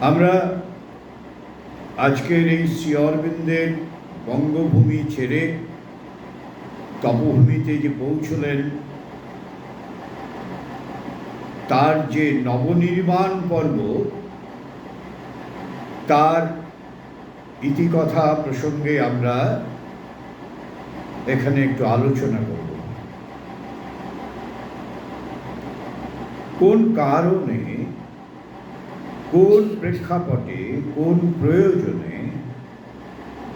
আমরা আজকের এই শ্রী অরবিন্দের বঙ্গভূমি ছেড়ে তপভূমিতে যে পৌঁছলেন, তার যে নবনির্মাণ পর্ব, তার ইতিকথা প্রসঙ্গে আমরা এখানে একটু আলোচনা করব। কোন কারণে কোন প্রেক্ষাপটে, কোন প্রয়োজনে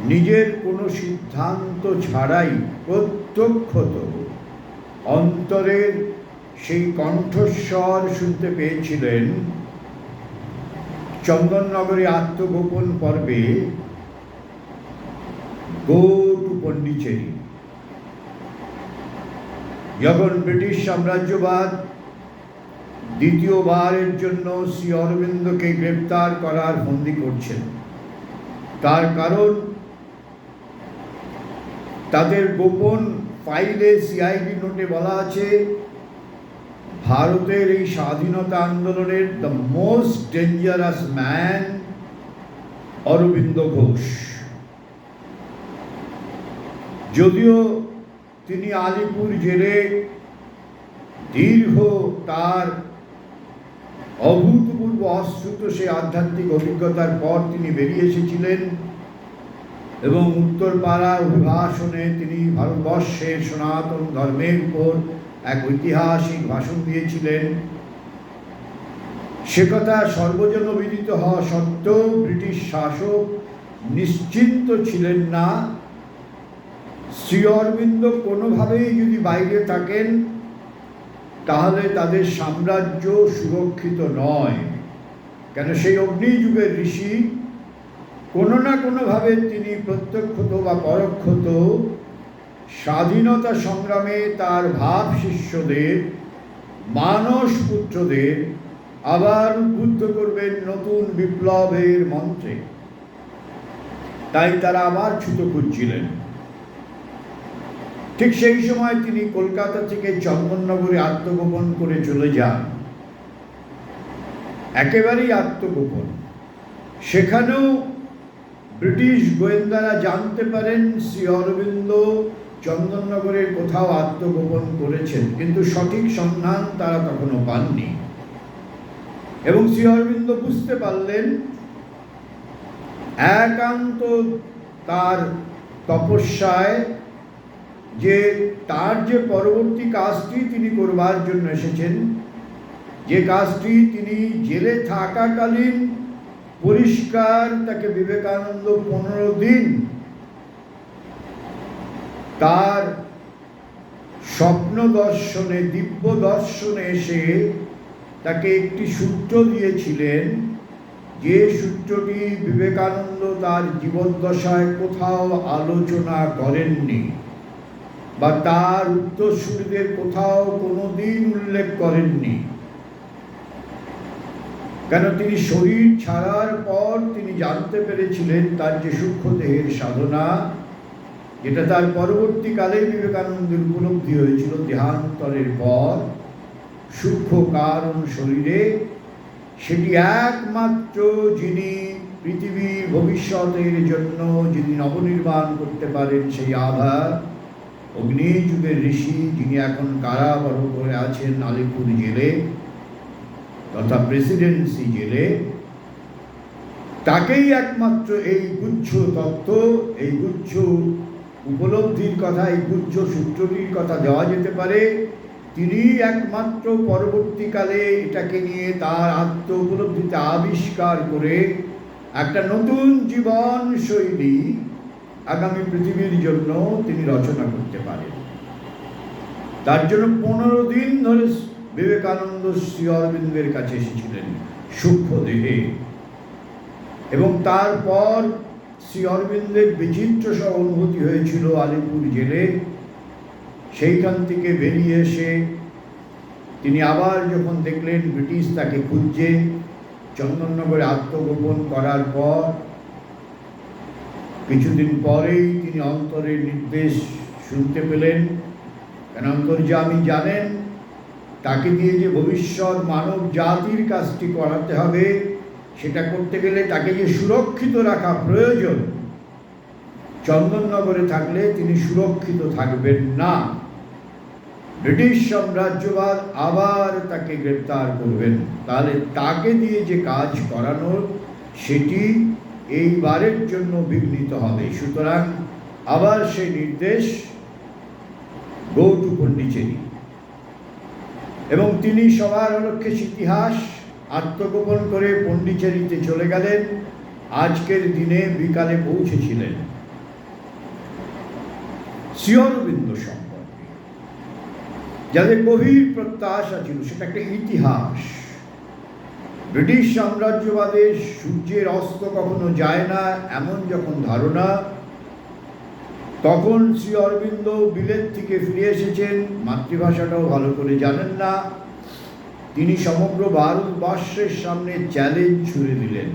নিজের কোনো সিদ্ধান্ত ছাড়াই প্রত্যক্ষত অন্তরের সেই কণ্ঠস্বর শুনতে পেয়েছিলেন চন্দননগরে আত্মগোপন পর্বে গো টু পন্ডিচেরি যখন ব্রিটিশ সাম্রাজ্যবাদ দ্বিতীয়বারের জন্য শ্রী অরবিন্দকে গ্রেপ্তার করার বন্দি করছেন। তার কারণ, তাদের গোপন ফাইলে সিআইডি নোটে বলা আছে, ভারতের এই স্বাধীনতা আন্দোলনের the most dangerous man Aurobindo Ghosh. যদিও তিনি আলিপুর জেলে দীর্ঘ তার অভূতপূর্ব অশ্রুত সে আধ্যাত্মিক অভিজ্ঞতার পর তিনি বেরিয়ে এসেছিলেন এবং উত্তরপাড়া অভিভাষণে তিনি ভারতবর্ষের সনাতন ধর্মের উপর এক ঐতিহাসিক ভাষণ দিয়েছিলেন। সে কথা সর্বজন বিদিত হওয়া সত্ত্বেও ব্রিটিশ শাসক নিশ্চিন্ত ছিলেন না। শ্রী অরবিন্দ কোনোভাবেই যদি বাইরে থাকেন তাহলে তাদের সাম্রাজ্য সুরক্ষিত নয়। কেন সেই অগ্নিযুগের ঋষি কোনো না কোনোভাবে তিনি প্রত্যক্ষত বা পরোক্ষত স্বাধীনতা সংগ্রামে তার ভাব শিষ্যদের, মানস পুত্রদের আবার উদ্বুদ্ধ করবেন নতুন বিপ্লবের মন্ত্রে। তাই তারা আবার ছুতো খুঁজছিলেন ঠিক সেই সময় তিনি কলকাতা থেকে চন্দননগরে আত্মগোপন করে চলে যান। একেবারেই আত্মগোপন। সেখানেও ব্রিটিশ গোয়েন্দারা জানতে পারেন শ্রী অরবিন্দ চন্দননগরের কোথাও আত্মগোপন করেছেন, কিন্তু সঠিক সন্ধান তারা তখনও পাননি। এবং শ্রী অরবিন্দ বুঝতে পারলেন, একান্ত তার তপস্যায় যে তার যে পরবর্তী কাজটি তিনি করবার জন্য এসেছেন, যে কাজটি তিনি জেলে থাকাকালীন পরিষ্কার তাকে বিবেকানন্দ পনেরো দিন তার স্বপ্ন দর্শনে, দিব্য দর্শনে এসে তাকে একটি সূত্র দিয়েছিলেন যে সূত্রটি বিবেকানন্দ তার জীবদ্দশায় কোথাও আলোচনা করেননি। বা তার উত্তরসূরিদের কোথাও কোনো দিন উল্লেখ করেননি। কেন তিনি শরীর ছাড়ার পর তিনি জানতে পেরেছিলেন তার যে সূক্ষ্ম দেহের সাধনা, যেটা তার পরবর্তীকালে বিবেকানন্দের উপলব্ধি হয়েছিল দেহান্তরের পর, সূক্ষ্ম কারণ শরীরে, সেটি একমাত্র যিনি পৃথিবীর ভবিষ্যতের জন্য যিনি নবনির্মাণ করতে পারেন সেই আধার। অগ্নিযুগের ঋষি যিনি এখন কারাবরণ করে আছেন আলিপুর জেলে, তথা প্রেসিডেন্সি জেলে, তাকেই একমাত্র এই গুচ্ছ তত্ত্ব, এই গুচ্ছ উপলব্ধির কথা, এই গুচ্ছ সূত্রটির কথা দেওয়া যেতে পারে। তিনি একমাত্র পরবর্তীকালে এটাকে নিয়ে তার আত্ম উপলব্ধিতে আবিষ্কার করে একটা নতুন জীবন শৈলী আগামী পৃথিবীর জন্য তিনি রচনা করতে পারেন। তার জন্য পনেরো দিন ধরে বিবেকানন্দ শ্রী অরবিন্দের কাছে এসেছিলেন সূক্ষ্ম দেহে এবং তারপর শ্রী অরবিন্দের বিচিত্র সব অনুভূতি হয়েছিল আলিপুর জেলে। সেইখান থেকে বেরিয়ে এসে তিনি আবার যখন দেখলেন ব্রিটিশ তাকে খুঁজছে, চন্দননগরে আত্মগোপন করার পর কিছুদিন পরেই তিনি অন্তরের নির্দেশ শুনতে পেলেন। কেন অন্তর্যামী জানেন, তাকে দিয়ে যে ভবিষ্যৎ মানব জাতির কাজটি করাতে হবে, সেটা করতে গেলে তাকে যে সুরক্ষিত রাখা প্রয়োজন, চন্দননগরে থাকলে তিনি সুরক্ষিত থাকবেন না। ব্রিটিশ সাম্রাজ্যবাদ আবার তাকে গ্রেপ্তার করবেন। তাহলে তাকে দিয়ে যে কাজ করানোর, সেটি এইবারের জন্য বিঘ্নিত হবে। সুতরাং আবার সেই নির্দেশ গো টু পন্ডিচেরি এবং তিনি সবার অলক্ষে ইতিহাস আত্মগোপন করে পন্ডিচেরিতে চলে গেলেন। আজকের দিনে বিকালে পৌঁছেছিলেন। শ্রীঅরবিন্দ সম্পর্কে। যাদের গভীর প্রত্যাশা ছিল, সেটা একটা ইতিহাস। ব্রিটিশ সাম্রাজ্যবাদের সূর্যের অস্ত কখনো যায় না, এমন যখন ধারণা। তখন শ্রী অরবিন্দ বিলেত থেকে ফিরে এসেছেন। মাতৃভাষাটাও ভালো করে জানেন না। তিনি সমগ্র ভারতবর্ষের সামনে চ্যালেঞ্জ ছুড়ে দিলেন।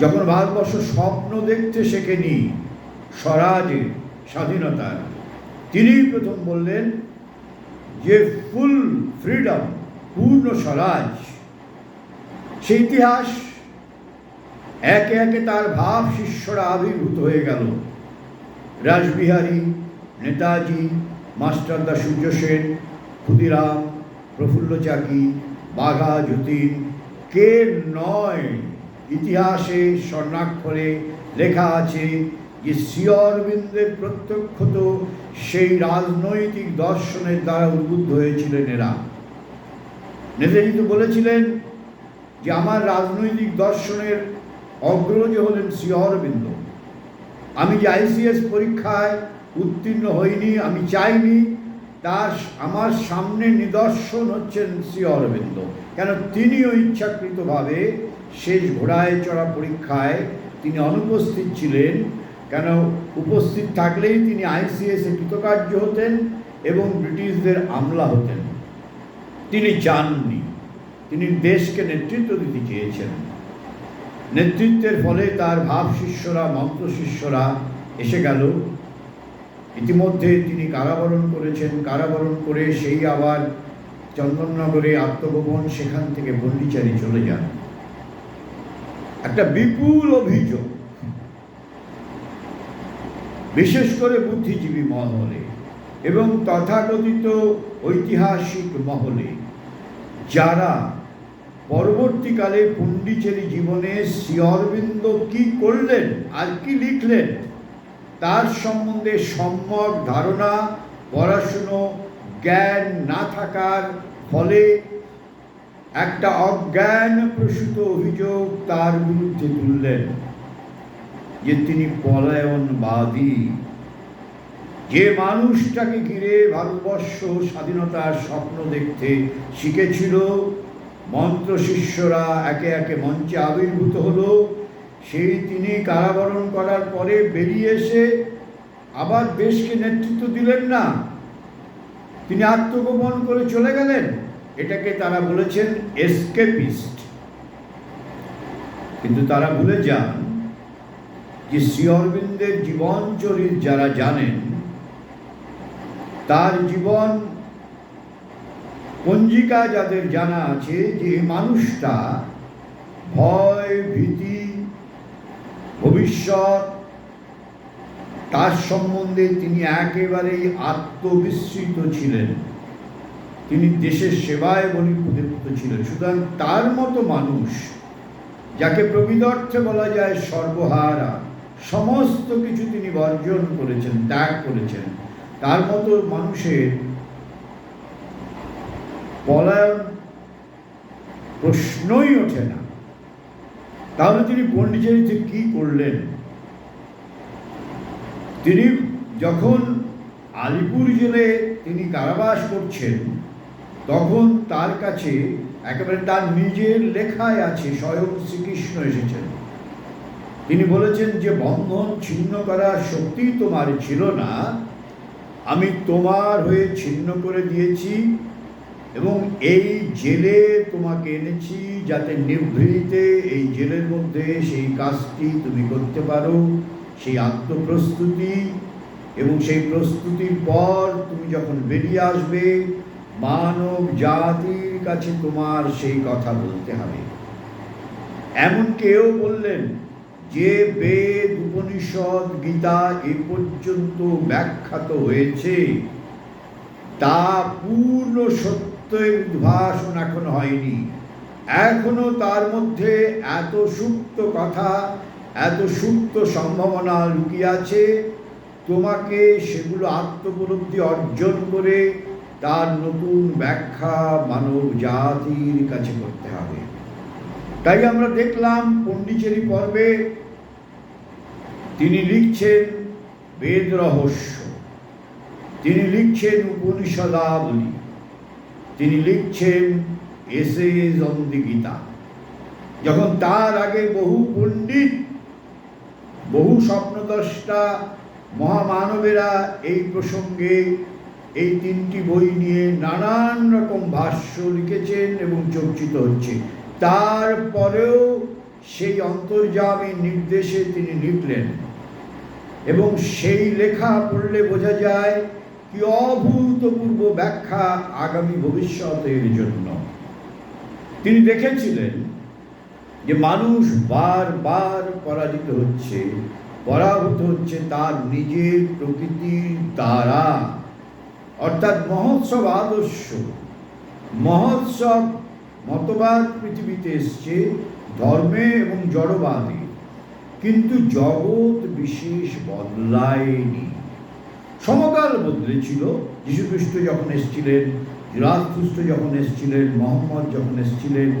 যখন ভারতবর্ষ স্বপ্ন দেখতে শেখেনি স্বরাজের স্বাধীনতার তিনি প্রথম বললেন যে ফুল ফ্রিডম পূর্ণ স্বরাজ। সে ইতিহাস একে একে তার ভাব শিষ্যরা আবির্ভূত হয়ে গেল। রাসবিহারী, নেতাজি, মাস্টারদা সূর্য সেন, ক্ষুদিরাম প্রফুল্ল চাকি বাঘা, যতীন, কে নয় ইতিহাসে স্বর্ণাক্ষরে লেখা আছে যে শ্রী অরবিন্দের প্রত্যক্ষত সেই রাজনৈতিক দর্শনের দ্বারা উদ্বুদ্ধ হয়েছিলেন এরা। নেতাজি তো বলেছিলেন যে আমার রাজনৈতিক দর্শনের অগ্রজ হলেন শ্রী অরবিন্দ। আমি যে আইসিএস পরীক্ষায় উত্তীর্ণ হইনি, আমি চাইনি তার আমার সামনে নিদর্শন হচ্ছেন শ্রী অরবিন্দ। কেন? তিনিও ইচ্ছাকৃতভাবে শেষ ঘোড়ায় চড়া পরীক্ষায় তিনি অনুপস্থিত ছিলেন। কেন? উপস্থিত থাকলেই তিনি আইসিএসে কৃতকার্য হতেন এবং ব্রিটিশদের আমলা হতেন। তিনি চাননি তিনি দেশকে নেতৃত্ব দিতে চেয়েছেন। নেতৃত্বের ফলে তার ভাব শিষ্যরা, মন্ত্র শিষ্যরা এসে গেল। ইতিমধ্যে তিনি কারাবরণ করেছেন। কারাবরণ করে সেই আবার চন্দননগরে আত্মগোপন, সেখান থেকে পন্ডিচারি চলে যান। একটা বিপুল অভিযোগ। বিশেষ করে বুদ্ধিজীবী মহলে এবং তথাকথিত ঐতিহাসিক মহলে। যারা পরবর্তীকালে পণ্ডিচেরি জীবনে শ্রী অরবিন্দ কি করলেন, আর কি লিখলেন, তার সম্বন্ধে সম্যক ধারণা, পড়াশুনো, জ্ঞান না থাকার ফলে একটা অজ্ঞান প্রসূত অভিযোগ তার বিরুদ্ধে তুললেন যে তিনি পলায়নবাদী। যে মানুষটাকে ঘিরে ভারতবর্ষ স্বাধীনতার স্বপ্ন দেখতে শিখেছিল, মন্ত্র শিষ্যরা একে একে মঞ্চে আবির্ভূত হলো, সেই তিনি কারাবরণ করার পরে বেরিয়ে এসে আবার দেশকে নেতৃত্ব দিলেন না। তিনি আত্মগোপন করে চলে গেলেন। এটাকে তারা বলেছেন এসকেপিস্ট। কিন্তু তারা ভুলে যান যে শ্রী অরবিন্দের জীবন চরিত যারা জানেন তার জীবন পঞ্জিকা যাদের জানা আছে যে মানুষটা ভয়, ভীতি, ভবিষ্যৎ, তার সম্বন্ধে তিনি একেবারেই আত্মবিস্মৃত ছিলেন। তিনি দেশের সেবায় বলিপুত ছিলেন। সুতরাং তার মতো মানুষ, যাকে প্রকৃতার্থে বলা যায় সর্বহারা, সমস্ত কিছু তিনি বর্জন করেছেন, ত্যাগ করেছেন। তার মতো মানুষের পলায়ন প্রশ্নই ওঠে না। তাহলে তিনি পণ্ডিচেরিতে কি করলেন? তিনি যখন আলিপুর জেলে তিনি কারাবাস করছেন, তখন তার কাছে একেবারে তার নিজের লেখায় আছে, স্বয়ং শ্রীকৃষ্ণ এসেছেন। তিনি বলেছেন যে বন্ধন ছিন্ন করার শক্তি তোমার ছিল না আমি তোমার হয়ে ছিন্ন করে দিয়েছি এবং এই জেলে তোমাকে এনেছি যাতে নিভৃতে এই জেলের মধ্যে সেই কাজটি তুমি করতে পারো, সেই আত্মপ্রস্তুতি এবং সেই প্রস্তুতির পর তুমি যখন বেরিয়ে আসবে, মানব জাতির কাছে তোমার সেই কথা বলতে হবে। এমন কেউ বললেন যে বেদ উপনিষদ গীতা এ পর্যন্ত ব্যাখ্যাত হয়েছে, তা পূর্ণ সত্যের উদ্ভাসন এখন হয়নি। এখনও তার মধ্যে এত সুপ্ত কথা, এত সুপ্ত সম্ভাবনা লুকিয়ে আছে, তোমাকে সেগুলো আত্মপলব্ধি অর্জন করে তার নতুন ব্যাখ্যা মানব জাতির কাছে করতে হবে। তাই আমরা দেখলাম পণ্ডিচেরি পর্বে তিনি লিখছেন বেদ রহস্য, তিনি লিখছেন উপনিষদাবলী, তিনি লিখছেন এসেজ অন দি গীতা যখন তার আগে বহু পণ্ডিত, বহু স্বপ্নদ্রষ্টা, মহামানবেরা এই প্রসঙ্গে এই তিনটি বই নিয়ে নানান রকম ভাষ্য লিখেছেন এবং চর্চিত হচ্ছে। তারপরেও সেই অন্তর্যামী নির্দেশে তিনি লিখলেন। এবং সেই লেখা পড়লে বোঝা যায় কি অভূতপূর্ব ব্যাখ্যা আগামী ভবিষ্যতের জন্য। তিনি দেখেছিলেন যে মানুষ বারবার পরাজিত হচ্ছে, পরাভূত হচ্ছে তার নিজের প্রকৃতির দ্বারা। অর্থাৎ মহোৎসব আদর্শ, মহোৎসব মতবাদ পৃথিবীতে এসছে, ধর্মে এবং জড়বাদে। কিন্তু জগৎ বিশেষ বদলায়নি। সমকাল বদলেছিল। যীশুখ্রিস্ট যখন এসেছিলেন রাজখ্রিস্ট যখন এসেছিলেন, মোহাম্মদ যখন এসেছিলেন,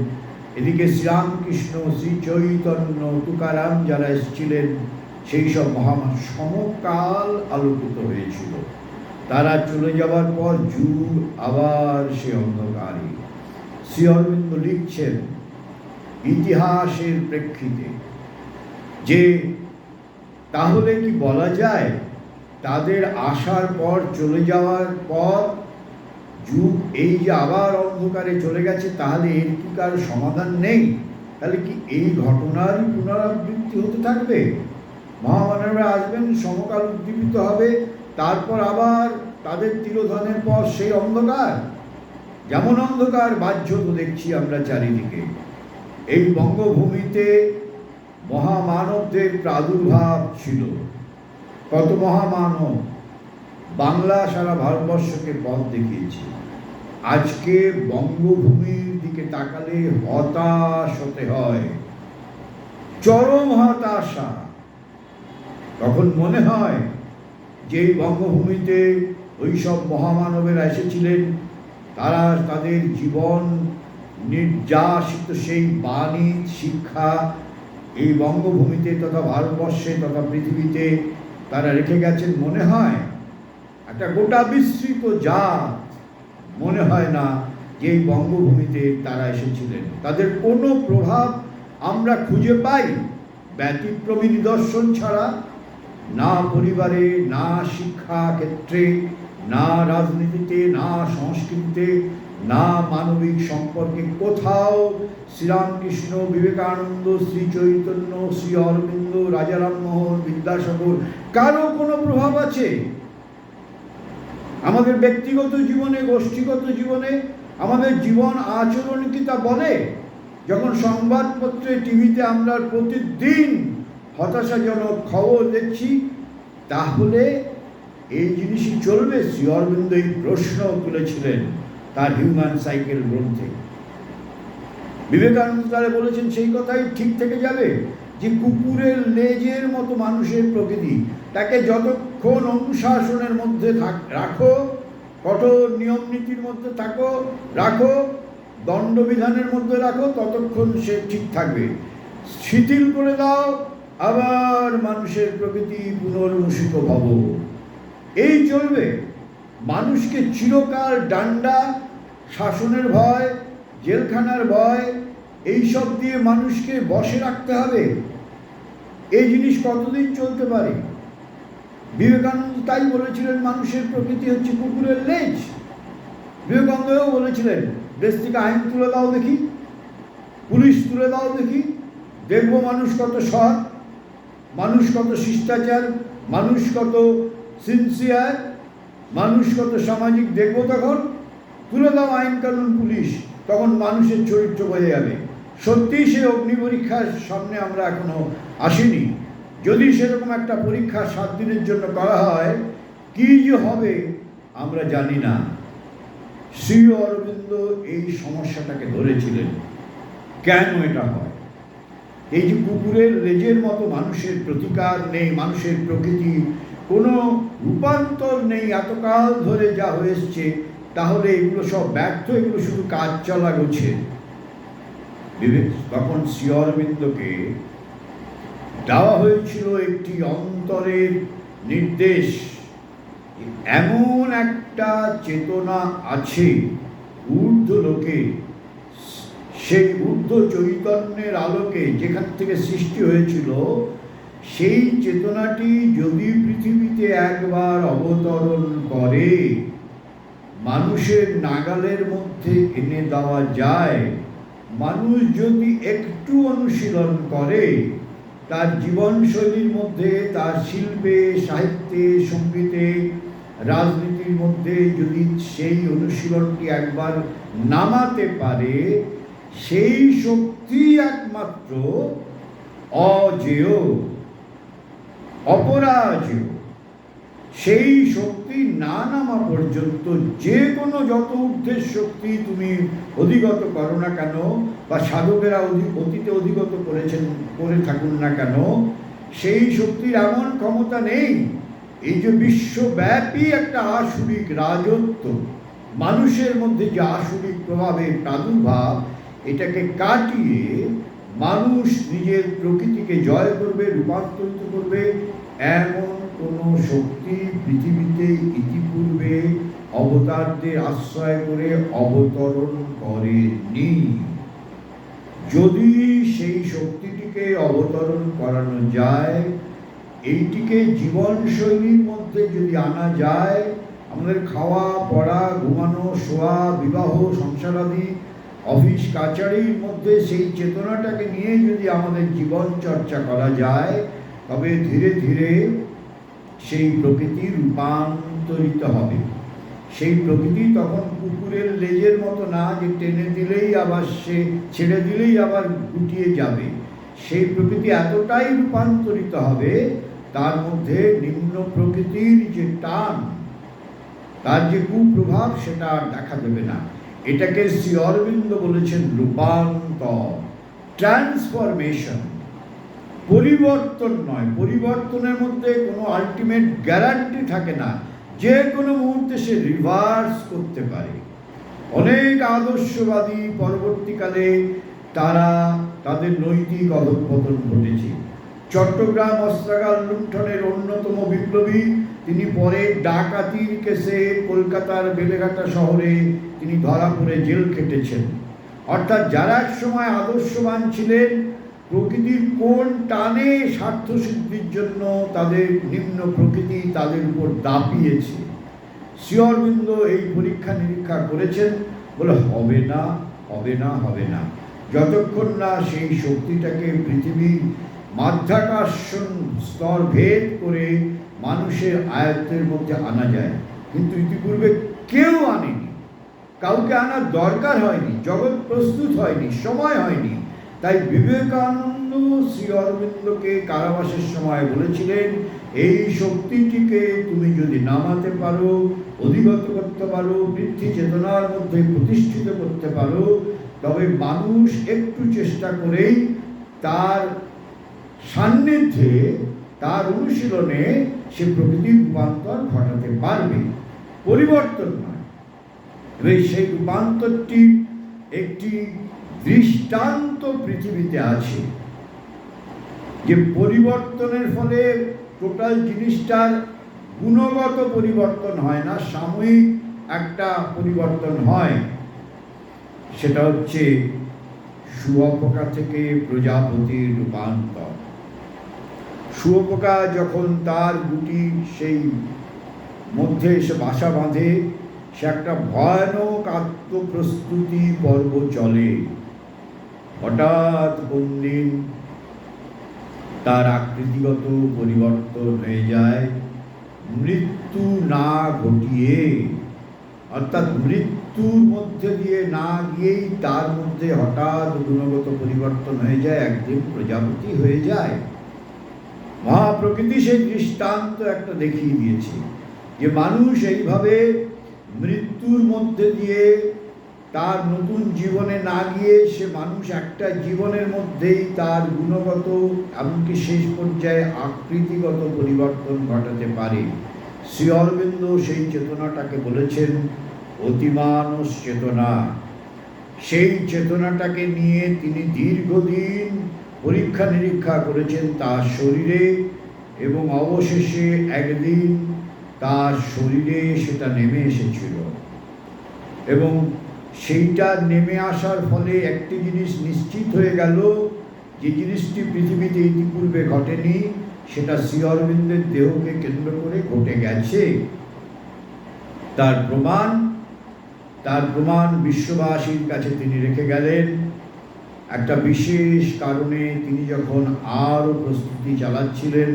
এদিকে শ্রীরামকৃষ্ণ শ্রী চৈতন্য তুকারাম যারা এসেছিলেন, সেই সব মহামান সমকাল আলোকিত হয়েছিল। তারা চলে যাওয়ার পর যুগ আবার সে অন্ধকারে। শ্রী অরবিন্দ লিখছেন, ইতিহাসের প্রেক্ষিতে। যে তাহলে কি বলা যায় তাদের আসার পর, চলে যাওয়ার পর, যুগ এই যে আবার অন্ধকারে চলে গেছে, তাহলে এর কি কার সমাধান নেই? তাহলে কি এই ঘটনার পুনরাবৃত্তি হতে থাকবে? মহামানবরা আসবেন, সমকাল উদ্দীপিত হবে, তারপর আবার তাদের তিরোধানের পর সেই অন্ধকার। যেমন অন্ধকার বাহ্য তো দেখছি আমরা চারিদিকে। এই বঙ্গভূমিতে মহামানবদের প্রাদুর্ভাব ছিল। কত মহামানব বাংলা সারা ভারতবর্ষকে পথ দেখিয়েছে। আজকে বঙ্গভূমির দিকে তাকালে হতাশ হতে হয়। চরম হতাশা। তখন মনে হয় যে বঙ্গভূমিতে ওই সব মহামানবেরা এসেছিলেন তারা তাদের জীবন নির্যাসিত সেই বাণী, শিক্ষা এই বঙ্গভূমিতে তথা ভারতবর্ষে তথা পৃথিবীতে তারা রেখে গেছেন মনে হয়? একটা গোটা বিস্তৃত জাত মনে হয় না যে এই বঙ্গভূমিতে তারা এসেছিলেন। তাদের কোনো প্রভাব আমরা খুঁজে পাই ব্যতিক্রমী নিদর্শন ছাড়া। না পরিবারে, না শিক্ষা ক্ষেত্রে না রাজনীতিতে, না সংস্কৃতিতে, না মানবিক সম্পর্কে কোথাও শ্রীরামকৃষ্ণ বিবেকানন্দ, শ্রী চৈতন্য, শ্রী অরবিন্দ, রাজা রামমোহন, বিদ্যাসাগর, কারও কোনো প্রভাব আছে? আমাদের ব্যক্তিগত জীবনে, গোষ্ঠীগত জীবনে, আমাদের জীবন আচরণ কি তা বলে? যখন সংবাদপত্রে, টিভিতে আমরা প্রতিদিন হতাশাজনক খবর দেখছি, তাহলে এই জিনিসই চলবে, শ্রী অরবিন্দ এই প্রশ্ন তুলেছিলেন তার হিউম্যান সাইকেল গ্রন্থে। বিবেকানন্দ তারা বলেছেন সেই কথাই ঠিক থেকে যাবে যে কুকুরের লেজের মতো মানুষের প্রকৃতি, তাকে যতক্ষণ অনুশাসনের মধ্যে থাক, রাখো, কঠোর নিয়ম নীতির মধ্যে থাকো, রাখো, দণ্ডবিধানের মধ্যে রাখো, ততক্ষণ সে ঠিক থাকবে। শিথিল করে দাও, আবার মানুষের প্রকৃতি পুনর্মূষিত ভব এই চলবে। মানুষকে চিরকাল ডান্ডা, শাসনের ভয়, জেলখানার ভয় এইসব দিয়ে মানুষকে বসে রাখতে হবে। এই জিনিস কতদিন চলতে পারে? বিবেকানন্দ তাই বলেছিলেন, মানুষের প্রকৃতি হচ্ছে কুকুরের লেজ। বিবেকানন্দও বলেছিলেন, দেশ থেকে আইন তুলে দাও দেখি, পুলিশ তুলে দাও দেখি, দেখব মানুষ কত সৎ, মানুষ কত শিষ্টাচার, মানুষ কত সিনসিয়ার মানুষ কত সামাজিক দেখব তখন? তুলে দাও আইন কানুন পুলিশ, তখন মানুষের চরিত্র বোঝা যাবে। সত্যি সে অগ্নি পরীক্ষার সামনে আমরা এখনও আসিনি। যদি সেরকম একটা পরীক্ষা সাত দিনের জন্য করা হয়, কি যে হবে আমরা জানি না। শ্রী অরবিন্দ এই সমস্যাটাকে ধরেছিলেন। কেন এটা হয়? এই যে কুকুরের লেজের মতো মানুষের প্রতিকার নেই, মানুষের প্রকৃতি কোনো রূপান্তর নেই এতকাল ধরে যা হয়ে হয়েছে, তাহলে এগুলো সব ব্যর্থ, এগুলো শুধু কাজ চলা গোছে বিবেক তখন শ্রী অরবিন্দকে দেওয়া হয়েছিল একটি অন্তরের নির্দেশ। এমন একটা চেতনা আছে ঊর্ধ্ব লোকে, সেই ঊর্ধ্ব চৈতন্যের আলোকে যেখান থেকে সৃষ্টি হয়েছিল সেই চেতনাটি যদি পৃথিবীতে একবার অবতরণ করে, মানুষের নাগালের মধ্যে এনে দেওয়া যায়। মানুষ যদি একটু অনুশীলন করে, তার জীবনশৈলীর মধ্যে, তার শিল্পে, সাহিত্যে, সঙ্গীতে, রাজনীতির মধ্যে যদি সেই অনুশীলনটি একবার নামাতে পারে, সেই শক্তি একমাত্র অজেয়। অপরাজেয়। সেই শক্তি না নামা পর্যন্ত যে কোনো যত ঊর্ধ্বের শক্তি তুমি অধিগত করো না কেন, বা সাধকেরা অতীতে অধিগত করেছেন, করে থাকুন না কেন, সেই শক্তির এমন ক্ষমতা নেই। এই যে বিশ্বব্যাপী একটা আসুরিক রাজত্ব, মানুষের মধ্যে যে আসুরিক প্রভাবের প্রাদুর্ভাব, এটাকে কাটিয়ে মানুষ নিজের প্রকৃতিকে জয় করবে, রূপান্তরিত করবে, এমন কোনো শক্তি পৃথিবীতে ইতিপূর্বে অবতারদের আশ্রয় করে অবতরণ করেনি। যদি সেই শক্তিটিকে অবতরণ করানো যায়, এইটিকে জীবনশৈলীর মধ্যে যদি আনা যায়, আমাদের খাওয়া, পড়া, ঘুমানো, শোয়া, বিবাহ, সংসারাদি অফিস কাচারির মধ্যে সেই চেতনাটাকে নিয়ে যদি আমাদের জীবন চর্চা করা যায়, তবে ধীরে ধীরে সেই প্রকৃতি রূপান্তরিত হবে। সেই প্রকৃতি তখন কুকুরের লেজের মতো না যে টেনে দিলেই আবার সে ছেড়ে দিলেই আবার গুটিয়ে যাবে। সেই প্রকৃতি এতটাই রূপান্তরিত হবে, তার মধ্যে নিম্ন প্রকৃতির যে টান, তার যে কুপ্রভাব, সেটা আর দেখা দেবে না। এটাকে শ্রী অরবিন্দ বলেছেন রূপান্তর ট্রান্সফরমেশন পরিবর্তন নয়, পরিবর্তনের মধ্যে কোনো আলটিমেট গ্যারান্টি থাকে না, যে কোনো মুহূর্তে সে রিভার্স করতে পারে। অনেক আদর্শবাদী পরবর্তীকালে তারা তাদের নৈতিক অধঃপতন ঘটেছে। চট্টগ্রাম অস্ত্রাগার লুণ্ঠনের অন্যতম বিপ্লবী তিনি পরে ডাকাতির কেসে কলকাতার বেলেঘাটা শহরে তিনি ধরা পড়ে জেল খেটেছেন। অর্থাৎ যারা এক সময় আদর্শবান ছিলেন প্রকৃতির কোন টানে স্বার্থ সিদ্ধির জন্য তাদের নিম্ন প্রকৃতি তাদের উপর দাপিয়েছে। শ্রীঅরবিন্দ এই পরীক্ষা নিরীক্ষা করেছেন, বলে হবে না হবে না হবে না। যতক্ষণ না সেই শক্তিটাকে পৃথিবীর মাধ্যাকর্ষণ স্তর ভেদ করে মানুষের আয়ত্তের মধ্যে আনা যায়। কিন্তু ইতিপূর্বে কেউ আনেনি। কাউকে আনার দরকার হয়নি, জগৎ প্রস্তুত হয়নি, সময় হয়নি। তাই বিবেকানন্দ শ্রী অরবিন্দকে কারাবাসের সময় বলেছিলেন, এই শক্তিটিকে তুমি যদি নামাতে পারো, অধিগত করতে পারো, বৃদ্ধি চেতনার মধ্যে প্রতিষ্ঠিত করতে পারো, তবে মানুষ একটু চেষ্টা করেই তার সান্নিধ্যে অনুশীলনে সে প্রকৃতির রূপান্তর ঘটাতে পারবে, পরিবর্তন নয়। সেই রূপান্তরটি একটি দৃষ্টান্ত পৃথিবীতে আছে, যে পরিবর্তনের ফলে টোটাল জিনিসটার গুণগত পরিবর্তন হয় না, সাময়িক একটা পরিবর্তন হয়। সেটা হচ্ছে শুয়োপোকা থেকে প্রজাপতির রূপান্তর। শুয়োপোকা যখন তার গুটি সেই মধ্যে এসে বাসা বাঁধে, সে একটা ভয়ানক আত্মপ্রস্তুতি পর্ব চলে। হঠাৎ কোন দিন তার আকৃতিগত পরিবর্তন হয়ে যায়। মৃত্যু না ঘটিয়ে, অর্থাৎ মৃত্যুর মধ্যে দিয়ে না গিয়েই তার মধ্যে হঠাৎ গুণগত পরিবর্তন হয়ে যায়, একদিন প্রজাপতি হয়ে যায়। মহাপ্রকৃতি সেই দৃষ্টান্ত একটা দেখিয়ে দিয়েছে যে মানুষ এইভাবে মৃত্যুর মধ্যে দিয়ে তার নতুন জীবনে না গিয়ে সে মানুষ একটা জীবনের মধ্যেই তার গুণগত, এমনকি শেষ পর্যায়ে আকৃতিগত পরিবর্তন ঘটাতে পারে। শ্রী অরবিন্দ সেই চেতনাটাকে বলেছেন অতিমানস চেতনা। সেই চেতনাটাকে নিয়ে তিনি দীর্ঘদিন পরীক্ষা নিরীক্ষা করেছেন তার শরীরে এবং অবশেষে একদিন তার শরীরে সেটা নেমে এসেছিল। এবং সেইটা নেমে আসার ফলে একটি জিনিস নিশ্চিত হয়ে গেল যে জিনিসটি পৃথিবীতে ইতিপূর্বে ঘটেনি, সেটা শ্রী অরবিন্দের দেহকে কেন্দ্র করে ঘটে গেছে। তার প্রমাণ তার প্রমাণ বিশ্ববাসীর কাছে তিনি রেখে গেলেন। একটা বিশেষ কারণে তিনি যখন আরও প্রস্তুতি চালাচ্ছিলেন,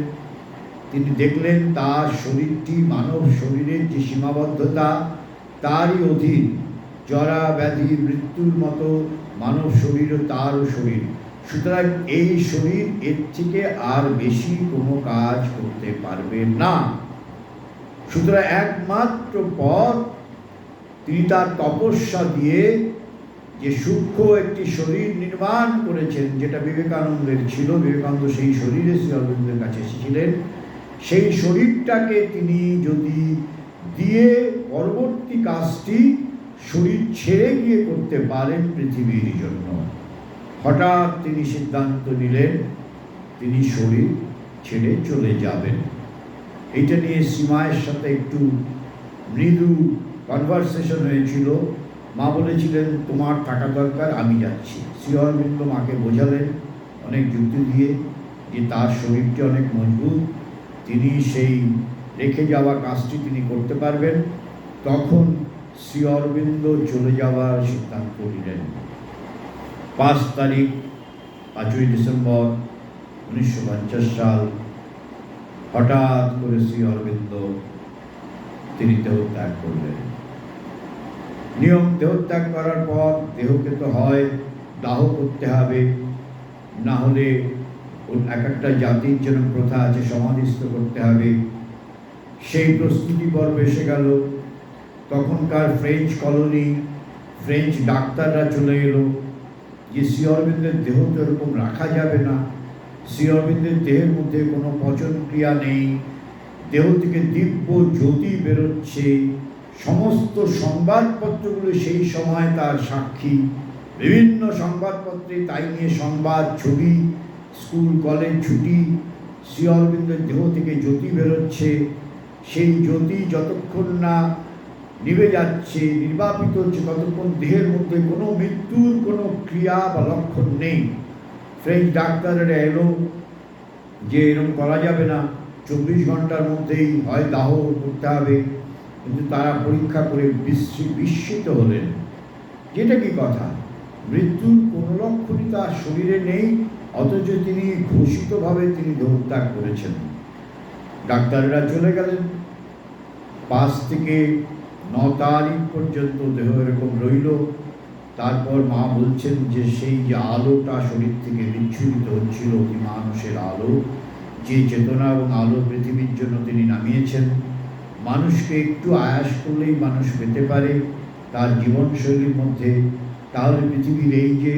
তিনি দেখলেন তার শরীরটি মানব শরীরের যে সীমাবদ্ধতা, তারই অধীন জরা ব্যাধি মৃত্যুর মতো মানব শরীরও তারও শরীর। সুতরাং এই শরীর এর থেকে আর বেশি কোনো কাজ করতে পারবে না। সুতরাং একমাত্র পথ তিনি তার তপস্যা দিয়ে যে সূক্ষ্ম একটি শরীর নির্মাণ করেছেন, যেটা বিবেকানন্দের ছিল, বিবেকানন্দ সেই শরীরে শ্রী অরবিন্দের কাছে এসেছিলেন, সেই শরীরটাকে তিনি যদি দিয়ে পরবর্তী কাজটি শরীর ছেড়ে গিয়ে করতে পারেন পৃথিবীর জন্য। হঠাৎ তিনি সিদ্ধান্ত নিলেন, তিনি শরীর ছেড়ে চলে যাবেন। এইটা নিয়ে সীমায়ের সাথে একটু মৃদু কনভারসেশন হয়েছিল। মা বলেছিলেন, তোমার টাকা দরকার, আমি যাচ্ছি। শ্রী অরবিন্দ মাকে বোঝালেন অনেক যুক্তি দিয়ে যে তার শরীরটি অনেক মজবুত। তিনি সেই রেখে যাওয়া কাজটি তিনি করতে পারবেন। তখন শ্রী অরবিন্দ চলে যাওয়ার সিদ্ধান্ত নিলেন। পাঁচ তারিখ, পাঁচই ডিসেম্বর, উনিশশো পঞ্চাশ সাল, হঠাৎ করে শ্রী অরবিন্দ তিনি দেহত্যাগ করলেন। নিয়ম দেহত্যাগ করার পর দেহকে তো হয় দাহ করতে হবে। না হলে এক একটা জাতির যেন প্রথা আছে, সমাধিস্থ করতে হবে। সেই প্রস্তুতি পর্ব এসে গেল। তখনকার ফ্রেঞ্চ কলোনি ফ্রেঞ্চ ডাক্তাররা চলে এলো যে শ্রী অরবিন্দের দেহ তো এরকম রাখা যাবে না। শ্রী অরবিন্দের দেহের মধ্যে কোনো পচন ক্রিয়া নেই। দেহ থেকে দিব্য জ্যোতি বেরোচ্ছে। সমস্ত সংবাদপত্রগুলো সেই সময় তার সাক্ষী। বিভিন্ন সংবাদপত্রে তাই নিয়ে সংবাদ, ছবি, স্কুল, কলেজ ছুটি শ্রী অরবিন্দের দেহ থেকে জ্যোতি বেরোচ্ছে। সেই জ্যোতি যতক্ষণ না নিভে যাচ্ছে, নির্বাপিত হচ্ছে, ততক্ষণ দেহের মধ্যে কোনো মৃত্যুর কোনো ক্রিয়া বা লক্ষণ নেই। ফ্রেঞ্চ ডাক্তারেরা এলো যে এরকম করা যাবে না। চব্বিশ ঘণ্টার মধ্যেই হয় দাহ করতে হবে। কিন্তু তারা পরীক্ষা করে বিস্মিত হলেন। যেটা কি কথা? মৃত্যুর কোনো লক্ষণই তার শরীরে নেই, অথচ তিনি ঘোষিতভাবে তিনি দেহত্যাগ করেছেন। ডাক্তাররা চলে গেলেন। পাঁচ থেকে ন তারিখ পর্যন্ত দেহ এরকম রইল। তারপর মা বলছেন যে, সেই যে আলোটা শরীর থেকে বিচ্ছুরিত হচ্ছিল অতি মানুষের আলো, যে চেতনা এবং আলো পৃথিবীর জন্য তিনি নামিয়েছেন। মানুষকে একটু আয়াস করলেই মানুষ পেতে পারে, তার জীবনশৈলীর মধ্যে। তাহলে পৃথিবীর এই যে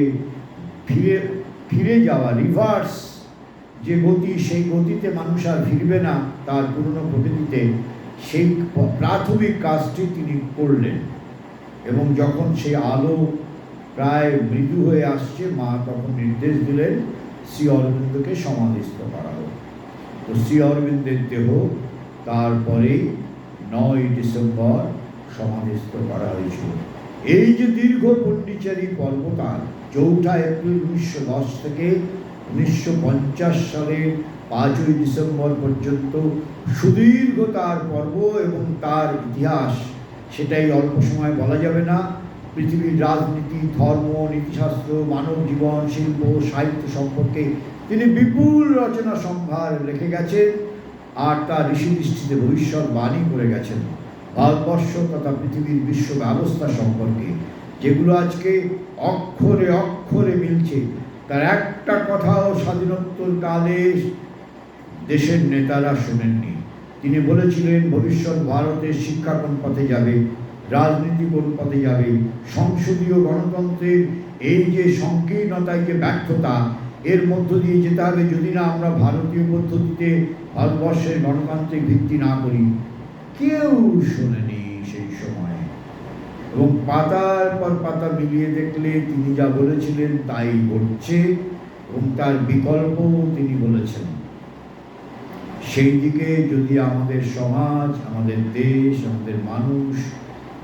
ফিরে ফিরে যাওয়া রিভার্স যে গতি, সেই গতিতে মানুষ আর ফিরবে না তার পুরনো প্রকৃতিতে, সেই প্রাথমিক কাজটি তিনি করলেন। এবং যখন সেই আলো প্রায় মৃদু হয়ে আসছে, মা তখন নির্দেশ দিলেন, শ্রী অরবিন্দকে সমাধিস্থ করা হোক। তো শ্রী অরবিন্দের দেহ, তারপরেই নয় ডিসেম্বর সমাধিস্থ করা হয়েছিল। এই যে দীর্ঘ পণ্ডিচারী পর্বতাল, চৌঠা এপ্রিল উনিশশো দশ থেকে উনিশশো পঞ্চাশ সালের পাঁচই ডিসেম্বর পর্যন্ত সুদীর্ঘ তার পর্ব এবং তার ইতিহাস, সেটাই অল্প সময় বলা যাবে না। পৃথিবীর রাজনীতি, ধর্ম, নীতিশাস্ত্র, মানব জীবন, শিল্প, সাহিত্য সম্পর্কে তিনি বিপুল রচনা সম্ভার লিখে গেছেন। আর তা ঋষি দৃষ্টিতে ভবিষ্যৎ বাণী করে গেছেন। ভারতবর্ষ তথা পৃথিবীর বিশ্ব ব্যবস্থা সম্পর্কে, যেগুলো আজকে অক্ষরে অক্ষরে মিলছে, তার একটা কথাও স্বাধীনোত্তর কালে দেশের নেতারা শোনেননি। তিনি বলেছিলেন, ভবিষ্যৎ ভারতের শিক্ষা কোন পথে যাবে, রাজনীতি কোন পথে যাবে, সংসদীয় গণতন্ত্রের এই যে সংকীর্ণতায় যে ব্যর্থতা এর মধ্য দিয়ে যেতে হবে যদি না আমরা ভারতীয় পদ্ধতিতে ভারতবর্ষের গণতান্ত্রিক ভিত্তি না করি। কেউ শোনেনি সেই সময়। এবং পাতার পর পাতা মিলিয়ে দেখলে তিনি যা বলেছিলেন তাই ঘটছে এবং তার বিকল্পও তিনি বলেছেন। সেই দিকে যদি আমাদের সমাজ, আমাদের দেশ, আমাদের মানুষ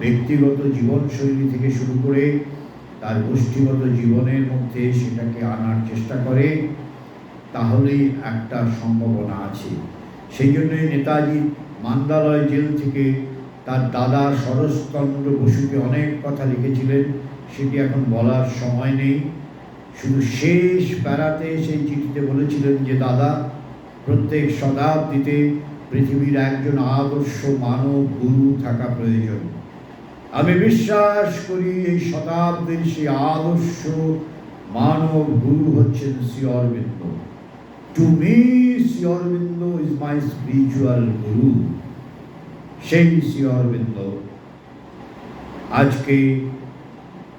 ব্যক্তিগত জীবনশৈলী থেকে শুরু করে তার গোষ্ঠীগত জীবনের মধ্যে সেটাকে আনার চেষ্টা করে, তাহলেই একটা সম্ভাবনা আছে। সেই জন্যই নেতাজি মান্দালয় জেল থেকে তার দাদা শরৎচন্দ্র বসুকে অনেক কথা লিখেছিলেন, সেটি এখন বলার সময় নেই। শুধু শেষ বেড়াতে সেই চিঠিতে বলেছিলেন যে, দাদা, প্রত্যেক শতাব্দীতে পৃথিবীর একজন আদর্শ মানব গুরু থাকা প্রয়োজন। আমি বিশ্বাস করি এই শতাব্দীর সেই আদর্শ মানব গুরু হচ্ছেন Shri Aurobindo. To me Shri Aurobindo is my spiritual guru সেই শ্রী অরবিন্দ আজকে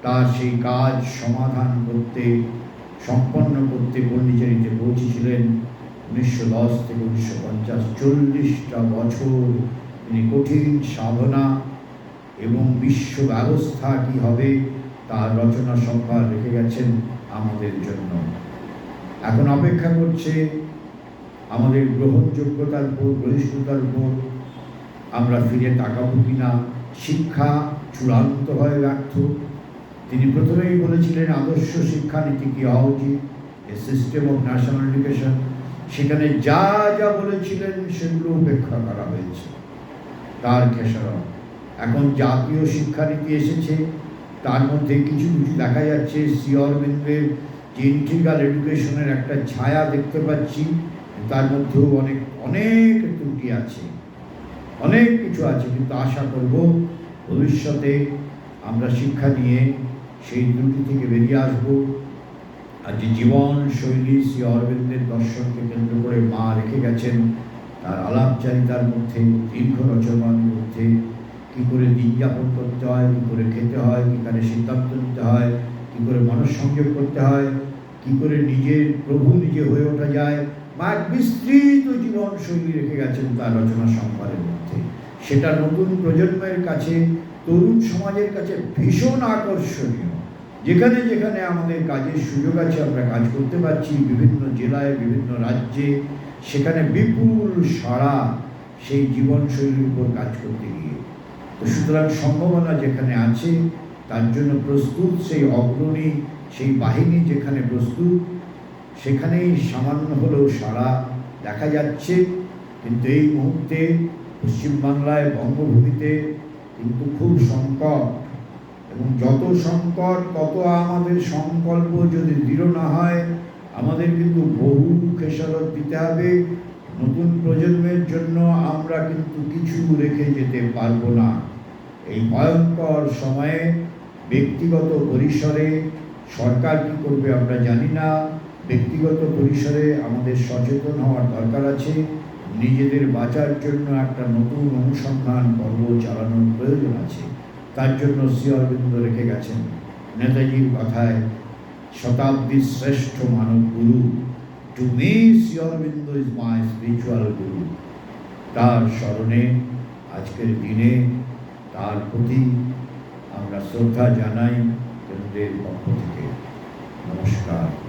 তার সেই কাজ সমাধান করতে, সম্পন্ন করতে পণ্ডিচারিতে পৌঁছেছিলেন। উনিশশো দশ থেকে উনিশশো পঞ্চাশ চল্লিশটা বছর তিনি কঠিন সাধনা এবং বিশ্ব ব্যবস্থা কী হবে, তার রচনা সম্ভার রেখে গেছেন আমাদের জন্য। এখন অপেক্ষা করছে আমাদের গ্রহণযোগ্যতার উপর গ্রহিষ্ঠতার উপর। আমরা ফিরে তাকাবো কিনা, শিক্ষা চূড়ান্ত চূড়ান্তভাবে ব্যর্থ। তিনি প্রথমেই বলেছিলেন, আদর্শ শিক্ষানীতি কী হওয়া উচিত a system of national education সেখানে যা যা বলেছিলেন, সেগুলো উপেক্ষা করা হয়েছে। তার খেসারত। এখন জাতীয় শিক্ষানীতি এসেছে, তার মধ্যে কিছু দেখা যাচ্ছে শ্রী অরবিন্দের যে এডুকেশনের একটা ছায়া দেখতে পাচ্ছি, তার মধ্যেও অনেক অনেক ত্রুটি আছে, অনেক কিছু আছে, কিন্তু আশা করব ভবিষ্যতে আমরা শিক্ষা নিয়ে সেই ত্রুটি থেকে বেরিয়ে আসব। আর যে জীবন শৈলী শ্রী অরবিন্দের দর্শনকে কেন্দ্র করে মা রেখে গেছেন, তার আলাপচারিতার মধ্যে, দীর্ঘ রচনার মধ্যে কী করে দিন যাপন করতে হয় কী করে খেতে হয় কী করে সিদ্ধান্ত নিতে হয় কী করে মনঃসংযোগ করতে হয় কী করে নিজের প্রভু নিজে হয়ে ওঠা যায়। বা এক বিস্তৃত জীবনশৈলী রেখে গেছেন তার রচনা সম্ভারের মধ্যে। সেটা নতুন প্রজন্মের কাছে, তরুণ সমাজের কাছে ভীষণ আকর্ষণীয়। যেখানে যেখানে আমাদের কাজের সুযোগ আছে, আমরা কাজ করতে পারছি, বিভিন্ন জেলায়, বিভিন্ন রাজ্যে, সেখানে বিপুল সারা সেই জীবনশৈলীর উপর কাজ করতে গিয়ে। সুতরাং সম্ভাবনা যেখানে আছে, তার জন্য প্রস্তুত সেই অগ্রণী, সেই বাহিনী যেখানে প্রস্তুত, সেখানেই সামান্য হলেও সারা দেখা যাচ্ছে। কিন্তু এই মুহূর্তে পশ্চিমবাংলায় বঙ্গভূমিতে কিন্তু খুব সংকট এবং যত সংকট, তত আমাদের সংকল্প যদি দৃঢ় না হয়, আমাদের কিন্তু বহু খেসারত দিতে হবে। নতুন প্রজন্মের জন্য আমরা কিন্তু কিছু রেখে যেতে পারব না। এই ভয়ঙ্কর সময়ে ব্যক্তিগত পরিসরে সরকার কী করবে আমরা জানি না। ব্যক্তিগত পরিসরে আমাদের সচেতন হওয়ার দরকার আছে। নিজেদের বাঁচার জন্য একটা নতুন অনুসন্ধান পর্ব চালানোর প্রয়োজন আছে। তার জন্য শ্রী অরবিন্দ রেখে গেছেন। নেতাজির কথায় শতাব্দীর শ্রেষ্ঠ মানব গুরু to me Shri is my spiritual guru তার স্মরণে, আজকের দিনে, তার প্রতি আমরা শ্রদ্ধা জানাই কেন্দ্রের পক্ষ থেকে। নমস্কার।